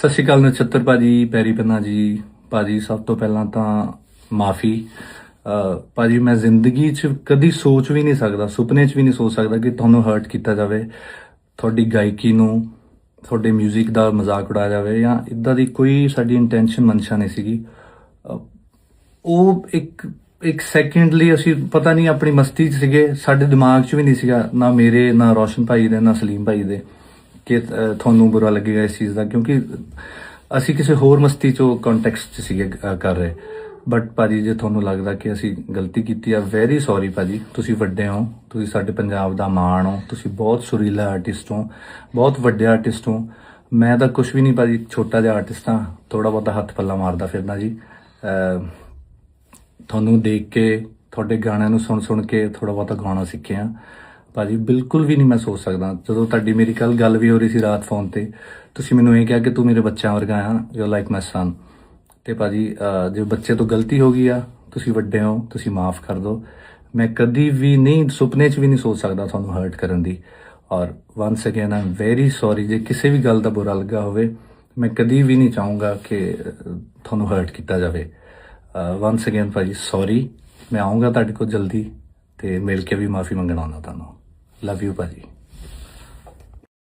ਸਤਿ ਸ਼੍ਰੀ ਅਕਾਲ ਨਛੱਤਰ ਭਾਜੀ, ਪੈਰੀ ਪੰਨਾ ਜੀ। ਭਾਜੀ, ਸਭ ਤੋਂ ਪਹਿਲਾਂ ਤਾਂ ਮਾਫੀ। ਭਾਜੀ, ਮੈਂ ਜ਼ਿੰਦਗੀ 'ਚ ਕਦੀ ਸੋਚ ਵੀ ਨਹੀਂ ਸਕਦਾ, ਸੁਪਨੇ 'ਚ ਵੀ ਨਹੀਂ ਸੋਚ ਸਕਦਾ ਕਿ ਤੁਹਾਨੂੰ ਹਰਟ ਕੀਤਾ ਜਾਵੇ। ਤੁਹਾਡੀ ਗਾਇਕੀ ਨੂੰ, ਤੁਹਾਡੇ 뮤직 ਦਾ ਮਜ਼ਾਕ ਉਡਾਇਆ ਜਾਵੇ ਜਾਂ ਇਦਾਂ ਦੀ ਕੋਈ ਸਾਡੀ ਇੰਟੈਂਸ਼ਨ ਮਨਸ਼ਾ ਨਹੀਂ ਸੀਗੀ। ਉਹ ਇੱਕ ਇੱਕ ਸੈਕਿੰਡ ਲਈ ਅਸੀਂ ਪਤਾ ਨਹੀਂ ਆਪਣੀ ਮਸਤੀ 'ਚ ਸੀਗੇ, ਸਾਡੇ ਦਿਮਾਗ 'ਚ ਵੀ ਨਹੀਂ ਸੀਗਾ ਨਾ ਮੇਰੇ, ਨਾ ਰੋਸ਼ਨ ਭਾਈ ਦੇ, ਨਾ ਸਲੀਮ ਭਾਈ ਦੇ। ਕਿ ਤੁਹਾਨੂੰ ਬੁਰਾ ਲੱਗੇਗਾ ਇਸ ਚੀਜ਼ ਦਾ, ਕਿਉਂਕਿ ਅਸੀਂ ਕਿਸੇ ਹੋਰ ਮਸਤੀ 'ਚੋਂ ਕੰਟੈਕਸਟ 'ਚ ਸੀਗੇ ਕਰ ਰਹੇ। ਬਟ ਭਾਜੀ, ਜੇ ਤੁਹਾਨੂੰ ਲੱਗਦਾ ਕਿ ਅਸੀਂ ਗਲਤੀ ਕੀਤੀ ਆ ਵੈਰੀ ਸੌਰੀ ਭਾਜੀ। ਤੁਸੀਂ ਵੱਡੇ ਹੋ, ਤੁਸੀਂ ਸਾਡੇ ਪੰਜਾਬ ਦਾ ਮਾਣ ਹੋ, ਤੁਸੀਂ ਬਹੁਤ ਸੁਰੀਲਾ ਆਰਟਿਸਟ ਹੋ, ਬਹੁਤ ਵੱਡੇ ਆਰਟਿਸਟ ਹੋ। ਮੈਂ ਤਾਂ ਕੁਝ ਵੀ ਨਹੀਂ ਭਾਜੀ, ਛੋਟਾ ਜਿਹਾ ਆਰਟਿਸਟ ਹਾਂ ਥੋੜਾ ਬਹੁਤਾ ਹੱਥ ਪੱਲਾ ਮਾਰਦਾ ਫਿਰਨਾ ਜੀ। ਤੁਹਾਨੂੰ ਦੇਖ ਕੇ, ਤੁਹਾਡੇ ਗਾਣਿਆਂ ਨੂੰ ਸੁਣ ਸੁਣ ਕੇ ਥੋੜਾ ਬਹੁਤਾ ਗਾਣਾ ਸਿੱਖਿਆ। ਭਾਜੀ ਬਿਲਕੁਲ ਵੀ ਨਹੀਂ ਮੈਂ ਸੋਚ ਸਕਦਾ। ਜਦੋਂ ਤੁਹਾਡੀ ਮੇਰੀ ਕੱਲ ਗੱਲ ਵੀ ਹੋ ਰਹੀ ਸੀ ਰਾਤ ਫੋਨ ਤੇ ਤੁਸੀਂ ਮੈਨੂੰ ਇਹ ਕਿਹਾ ਕਿ ਤੂੰ ਮੇਰੇ ਬੱਚਿਆਂ ਵਰਗਾ ਆ ਯੂ ਲਾਈਕ ਮਾਈ ਸਨ ਤੇ ਭਾਜੀ ਅਹ, ਜੇ ਬੱਚੇ ਤੋਂ ਗਲਤੀ ਹੋ ਗਈ ਆ ਤੁਸੀਂ ਵੱਡੇ ਹੋ ਤੁਸੀਂ ਮਾਫ ਕਰ ਦਿਓ। ਮੈਂ ਕਦੀ ਵੀ ਨਹੀਂ ਸੁਪਨੇ 'ਚ ਵੀ ਨਹੀਂ ਸੋਚ ਸਕਦਾ ਤੁਹਾਨੂੰ ਹਰਟ ਕਰਨ ਦੀ। ਔਰ once again I'm very sorry ਜੇ ਕਿਸੇ ਵੀ ਗੱਲ ਦਾ ਬੁਰਾ ਲੱਗਾ ਹੋਵੇ ਮੈਂ ਕਦੀ ਵੀ ਨਹੀਂ ਚਾਹੂੰਗਾ ਕਿ ਤੁਹਾਨੂੰ ਹਰਟ ਕੀਤਾ ਜਾਵੇ। ਵਾਂਸ ਅਗੇਨ ਭਾਜੀ ਸੌਰੀ ਮੈਂ ਆਉਂਗਾ ਤੁਹਾਡੇ ਕੋਲ ਜਲਦੀ ਤੇ ਮਿਲ ਕੇ ਵੀ ਮਾਫੀ ਮੰਗਣਾ ਆਉਂਦਾ ਤੁਹਾਨੂੰ। ਲਵ ਯੂ ਭਾਜੀ